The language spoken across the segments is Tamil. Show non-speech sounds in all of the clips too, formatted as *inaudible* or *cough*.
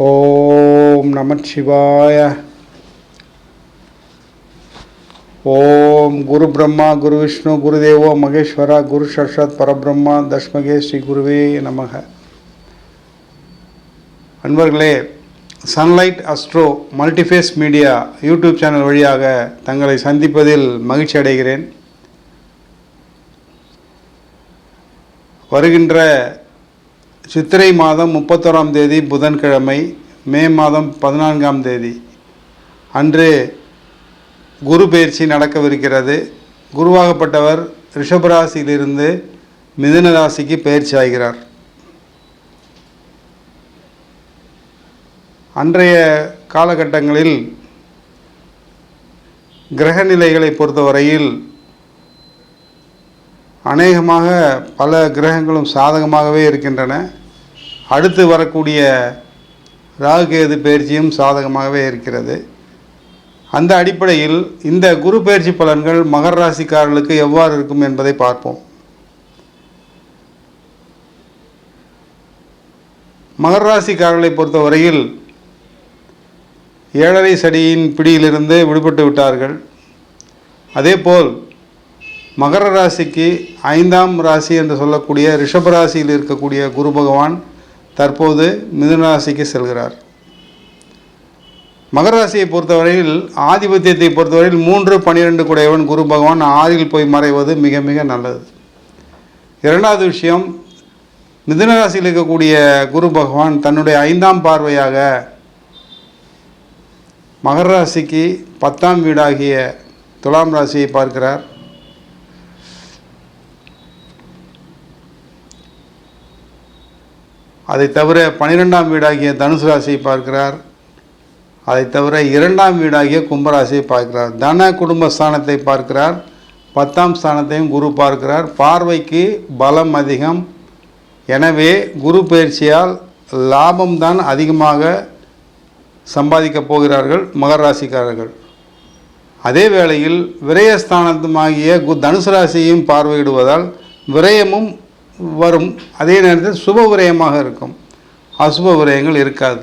ஓம் நமச்சிவாய. ஓம் குரு பிரம்மா குரு விஷ்ணு குருதேவோ மகேஸ்வரா குரு சர்ஷத் பரபிரம்மா தஷ்மகே ஸ்ரீ குருவே நமக. அன்பர்களே sunlight astro multiphase media YouTube channel வழியாக தங்களை சந்திப்பதில் மகிழ்ச்சி அடைகிறேன். வருகின்ற சித்திரை மாதம் முப்பத்தோராம் தேதி புதன்கிழமை மே மாதம் பதினான்காம் தேதி. அன்று குரு பயிற்சி நடக்கவிருக்கிறது. குருவாகப்பட்டவர் ரிஷபராசியிலிருந்து மிதுன ராசிக்கு பயிற்சி ஆகிறார். அன்றைய காலகட்டங்களில் கிரக நிலைகளை பொறுத்தவரையில் அநேகமாக பல கிரகங்களும் சாதகமாகவே இருக்கின்றன. அடுத்து வரக்கூடிய ராகுகேது பயிற்சியும் சாதகமாகவே இருக்கிறது. அந்த அடிப்படையில் இந்த குரு பயிற்சி பலன்கள் மகர ராசிக்காரர்களுக்கு எவ்வாறு இருக்கும் என்பதை பார்ப்போம். மகர ராசிக்காரர்களை பொறுத்தவரையில் ஏழரை சடியின் பிடியிலிருந்து விடுபட்டு விட்டார்கள். அதேபோல் மகர ராசிக்கு ஐந்தாம் ராசி என்று சொல்லக்கூடிய ரிஷப ராசியில் இருக்கக்கூடிய குரு பகவான் தற்போது மிதுன ராசிக்கு செல்கிறார். மகர ராசியை பொறுத்தவரையில் ஆதிபத்தியத்தை பொறுத்தவரையில் மூன்று பன்னிரெண்டு குடையவன் குரு பகவான் ஆறில் போய் மறைவது மிக மிக நல்லது. இரண்டாவது விஷயம் மிதுன ராசியில் இருக்கக்கூடிய குரு பகவான் தன்னுடைய ஐந்தாம் பார்வையாக மகர ராசிக்கு பத்தாம் வீடாகிய துலாம் ராசியை பார்க்கிறார். அதை தவிர பனிரெண்டாம் வீடாகிய தனுசு ராசியை பார்க்கிறார். அதை தவிர இரண்டாம் வீடாகிய கும்பராசியை பார்க்கிறார். தன குடும்ப ஸ்தானத்தை பார்க்கிறார். பத்தாம் ஸ்தானத்தையும் குரு பார்க்கிறார். பார்வைக்கு பலம் அதிகம். எனவே குரு பயிற்சியால் லாபம்தான் அதிகமாக சம்பாதிக்கப் போகிறார்கள் மகர ராசிக்காரர்கள். அதே வேளையில் விரயஸ்தானத்துமாகிய கு தனுசு ராசியையும் பார்வையிடுவதால் விரயமும் வரும். அதே நேரத்தில் சுப விரயமாக இருக்கும். அசுப விரயங்கள் இருக்காது.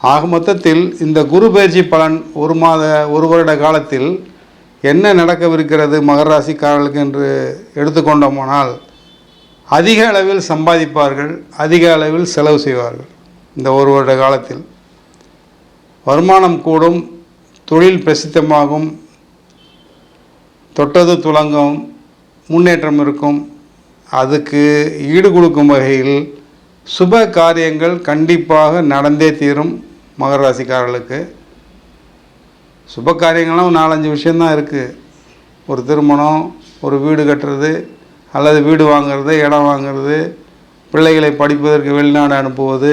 ஆக மொத்தத்தில் இந்த குரு பயிற்சி பலன் ஒரு மாத ஒரு வருட காலத்தில் என்ன நடக்கவிருக்கிறது மகர ராசிக்காரர்களுக்கு என்று எடுத்துக்கொண்டோமானால் அதிக அளவில் சம்பாதிப்பார்கள் அதிக அளவில் செலவு செய்வார்கள் இந்த ஒரு வருட காலத்தில். வருமானம் கூடும் தொழில் பிரசித்தமாகும் தொட்டது துலங்கும் முன்னேற்றம் இருக்கும் அதுக்கு ஈடு கொடுக்கும் வகையில் சுப காரியங்கள் கண்டிப்பாக நடந்தே தீரும் மகர ராசிக்காரர்களுக்கு. சுப காரியங்கள்லாம் நாலஞ்சு விஷயந்தான் இருக்குது ஒரு திருமணம் ஒரு வீடு கட்டுறது அல்லது வீடு வாங்கிறது இடம் வாங்கிறது பிள்ளைகளை படிப்பதற்கு வெளிநாடு அனுப்புவது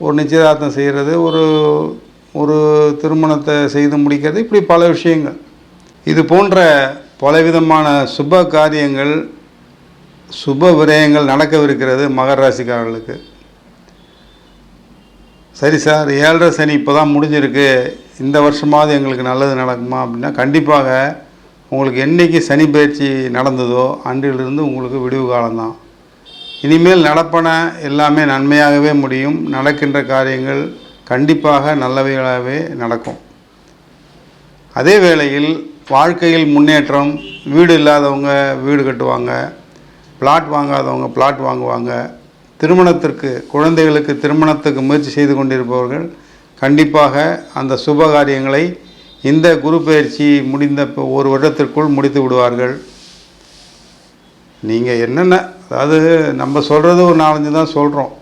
ஒரு நிச்சயதார்த்தம் செய்கிறது ஒரு ஒரு திருமணத்தை செய்து முடிக்கிறது இப்படி பல விஷயங்கள். இது போன்ற பலவிதமான சுப காரியங்கள் சுப விரயங்கள் நடக்கவிருக்கிறது மகர ராசிக்காரர்களுக்கு. சரி சார் ஏழரை சனி இப்போ தான் முடிஞ்சிருக்கு. இந்த வருஷமாவது எங்களுக்கு நல்லது நடக்குமா அப்படின்னா கண்டிப்பாக உங்களுக்கு என்றைக்கு சனி பயிற்சி நடந்ததோ அன்றிலிருந்து உங்களுக்கு விடிவு காலம்தான். இனிமேல் நடப்பன எல்லாமே நன்மையாகவே முடியும். நடக்கின்ற காரியங்கள் கண்டிப்பாக நல்லவைகளாகவே நடக்கும். அதே வேளையில் வாழ்க்கையில் முன்னேற்றம் வீடு இல்லாதவங்க வீடு கட்டுவாங்க பிளாட் வாங்காதவங்க பிளாட் வாங்குவாங்க. திருமணத்திற்கு குழந்தைகளுக்கு திருமணத்துக்கு முயற்சி செய்து கொண்டிருப்பவர்கள் கண்டிப்பாக அந்த சுப காரியங்களை இந்த குரு பயிற்சி முடிந்த ஒரு வருடத்திற்குள் முடித்து விடுவார்கள். நீங்கள் என்னென்ன அதாவது நம்ம சொல்கிறது ஒரு நாலஞ்சு தான் சொல்கிறோம்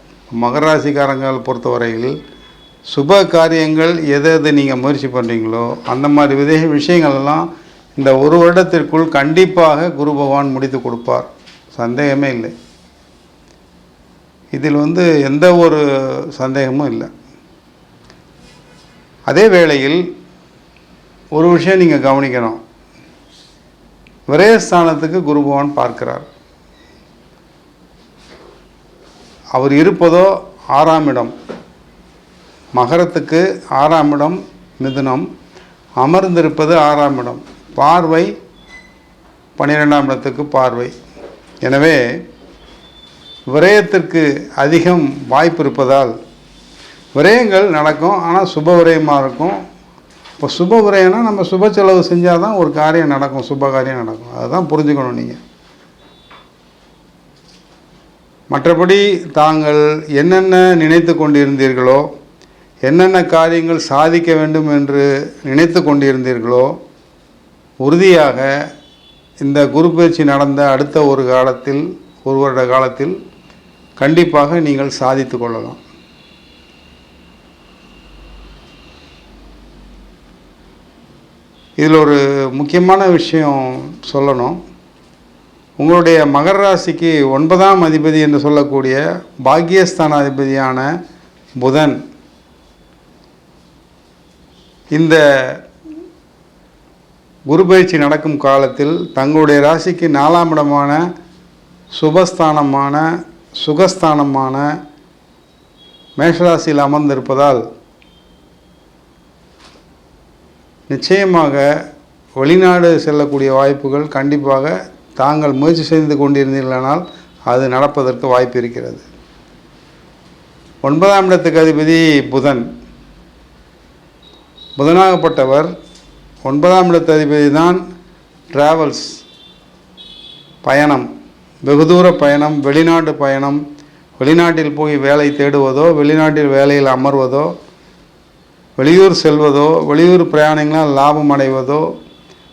மகராசிக்காரங்களை பொறுத்தவரையில் சுப காரியங்கள் எதை எதை நீங்கள் முயற்சி பண்ணுறீங்களோ அந்த மாதிரி விதை விஷயங்கள் எல்லாம் இந்த ஒரு வருடத்திற்குள் கண்டிப்பாக குரு பகவான் முடித்து கொடுப்பார். சந்தேகமே இல்லை. இதில் வந்து எந்த ஒரு சந்தேகமும் இல்லை. அதே வேளையில் ஒரு விஷயம் நீங்கள் கவனிக்கணும். விரயஸ்தானத்துக்கு குரு பகவான் பார்க்கிறார். அவர் இருப்பதோ ஆறாம் இடம். மகரத்துக்கு ஆறாம் இடம் மிதுனம். அமர்ந்திருப்பது ஆறாம் இடம். பார்வை பன்னிரெண்டாம் இடத்துக்கு பார்வை. எனவே விரயத்திற்கு அதிகம் வாய்ப்பு இருப்பதால் விரயங்கள் நடக்கும் ஆனால் சுப விரயமாக இருக்கும். இப்போ சுப விரயம்னா நம்ம சுப செலவு செஞ்சால் தான் ஒரு காரியம் நடக்கும் சுப காரியம் நடக்கும். அதுதான் புரிஞ்சுக்கணும் நீங்கள் மற்றபடி தாங்கள் என்னென்ன நினைத்து கொண்டிருந்தீர்களோ என்னென்ன காரியங்கள் சாதிக்க வேண்டும் என்று நினைத்து கொண்டிருந்தீர்களோ உறுதியாக இந்த குரு பயிற்சி நடந்த அடுத்த ஒரு காலத்தில் ஒரு வருட காலத்தில் கண்டிப்பாக நீங்கள் சாதித்து கொள்ளலாம். இதில் ஒரு முக்கியமான விஷயம் சொல்லணும். உங்களுடைய மகர ராசிக்கு ஒன்பதாம் அதிபதி என்று சொல்லக்கூடிய பாக்கியஸ்தான அதிபதியான புதன் இந்த குரு பயிற்சி நடக்கும் காலத்தில் தங்களுடைய ராசிக்கு நாலாம் இடமான சுபஸ்தானமான சுகஸ்தானமான மேஷராசியில் அமர்ந்திருப்பதால் நிச்சயமாக வெளிநாடு செல்லக்கூடிய வாய்ப்புகள் கண்டிப்பாக தாங்கள் முயற்சி செய்து கொண்டிருந்தீர்களானால் அது நடப்பதற்கு வாய்ப்பு இருக்கிறது. ஒன்பதாம் இடத்துக்கு அதிபதி புதன். புதனாகப்பட்டவர் ஒன்பதாம் இடத்த அதிபதி தான் ட்ராவல்ஸ். பயணம் வெகு தூர பயணம் வெளிநாட்டு பயணம் வெளிநாட்டில் போய் வேலை தேடுவதோ வெளிநாட்டில் வேலையில் அமர்வதோ வெளியூர் செல்வதோ வெளியூர் பிரயாணங்களால் லாபம் அடைவதோ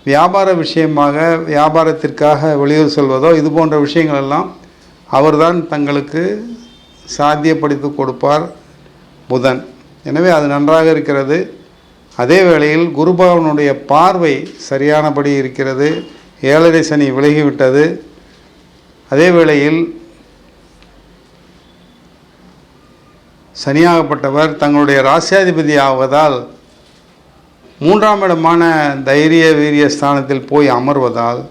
வியாபார விஷயமாக வியாபாரத்திற்காக வெளியூர் செல்வதோ இது போன்ற விஷயங்கள் எல்லாம் அவர்தான் தங்களுக்கு சாத்தியப்படுத்தி கொடுப்பார் புதன். எனவே அது நன்றாக இருக்கிறது. அதே வேளையில் குருபவனுடைய பார்வை சரியானபடி இருக்கிறது. ஏழரை சனி விலகிவிட்டது. அதே வேளையில் சனியாகப்பட்டவர் தங்களுடைய ராசியாதிபதி ஆவதால் மூன்றாம் இடமான தைரிய வீரிய ஸ்தானத்தில் போய் அமர்வதால்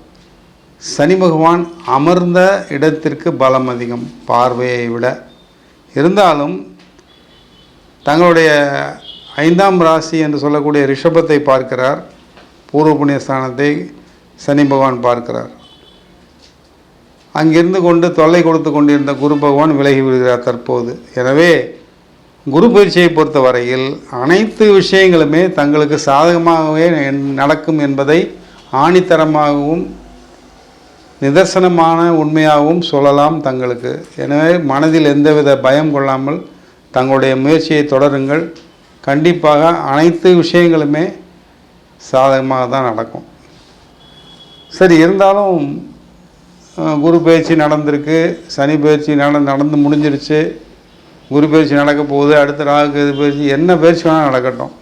சனி பகவான் அமர்ந்த இடத்திற்கு பலம் அதிகம் பார்வையை விட. இருந்தாலும் தங்களுடைய ஐந்தாம் ராசி என்று சொல்லக்கூடிய ரிஷபத்தை பார்க்கிறார். பூர்வ புண்ணிய ஸ்தானத்தை சனி பகவான் பார்க்கிறார். அங்கிருந்து கொண்டு தொல்லை கொடுத்து கொண்டிருந்த குரு பகவான் விலகி விடுகிறார் தற்போது. எனவே குரு பயிற்சியை பொறுத்த வரையில் அனைத்து விஷயங்களுமே தங்களுக்கு சாதகமாகவே என்- நடக்கும் என்பதை ஆணித்தரமாகவும் நிதர்சனமான உண்மையாகவும் சொல்லலாம் தங்களுக்கு. எனவே மனதில் எந்தவித பயம் கொள்ளாமல் தங்களுடைய முயற்சியை தொடருங்கள். கண்டிப்பாக அனைத்து விஷயங்களுமே சாதகமாக தான் நடக்கும். சரி இருந்தாலும் குரு பயிற்சி நடந்திருக்கு சனி பயிற்சி நட நடந்து முடிஞ்சிருச்சு. குரு பயிற்சி நடக்க போகுது அடுத்த ராகு இது பயிற்சி என்ன பயிற்சி வேணால் நடக்கட்டும்.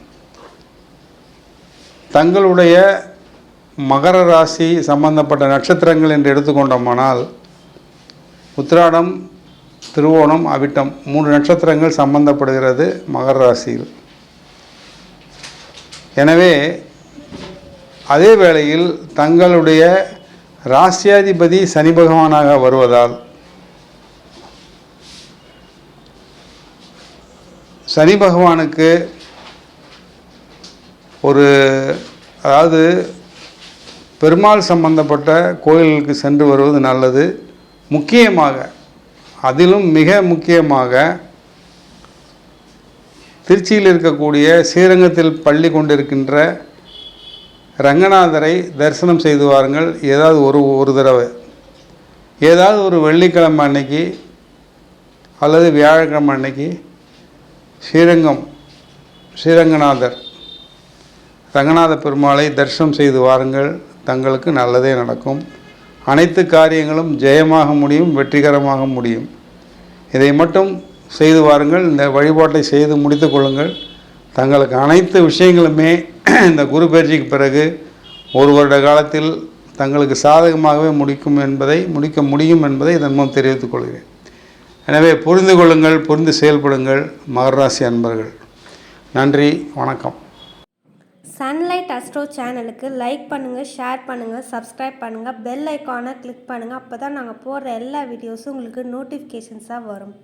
தங்களுடைய மகர ராசி சம்பந்தப்பட்ட நட்சத்திரங்கள் என்று எடுத்துக்கொண்டோமானால் உத்திராடம் திருவோணம் அவிட்டம் மூன்று நட்சத்திரங்கள் சம்பந்தப்படுகிறது மகர ராசியில். எனவே அதே வேளையில் தங்களுடைய ராசியாதிபதி சனி பகவானாக வருவதால் சனி பகவானுக்கு ஒரு அதாவது பெருமாள் சம்பந்தப்பட்ட கோயில்களுக்கு சென்று வருவது நல்லது. முக்கியமாக அதிலும் மிக முக்கியமாக திருச்சியில் இருக்கக்கூடிய ஸ்ரீரங்கத்தில் பள்ளி கொண்டிருக்கின்ற ரங்கநாதரை தரிசனம் செய்து வாருங்கள். ஏதாவது ஒரு ஒரு தடவை. ஏதாவது ஒரு வெள்ளிக்கிழமை அன்னைக்கு அல்லது வியாழக்கிழமை அன்னைக்கு ஸ்ரீரங்கம் ஸ்ரீரங்கநாதர் ரங்கநாத பெருமாளை தரிசனம் செய்து வாருங்கள். தங்களுக்கு நல்லதே நடக்கும். அனைத்து காரியங்களும் ஜெயமாக முடியும் வெற்றிகரமாக முடியும். இதை மட்டும் செய்து வாருங்கள். இந்த வழிபாட்டை செய்து முடித்து கொள்ளுங்கள். தங்களுக்கு அனைத்து விஷயங்களுமே *clears throat* இந்த குரு பயிற்சிக்கு பிறகு ஒரு வருட காலத்தில் தங்களுக்கு சாதகமாகவே முடிக்கும் என்பதை முடிக்க முடியும் என்பதை இதன் மூலம் தெரிவித்துக் கொள்கிறேன். எனவே புரிந்து கொள்ளுங்கள் புரிந்து செயல்படுங்கள். மகராசி அன்பர்கள் நன்றி வணக்கம். சன்லைட் அஸ்ட்ரோ சேனலுக்கு லைக் பண்ணுங்கள் ஷேர் பண்ணுங்கள் சப்ஸ்கிரைப் பண்ணுங்கள் பெல் ஐக்கானை கிளிக் பண்ணுங்கள் அப்போ தான் நாங்கள் போடுற எல்லா வீடியோஸும் உங்களுக்கு நோட்டிஃபிகேஷன்ஸாக வரும்.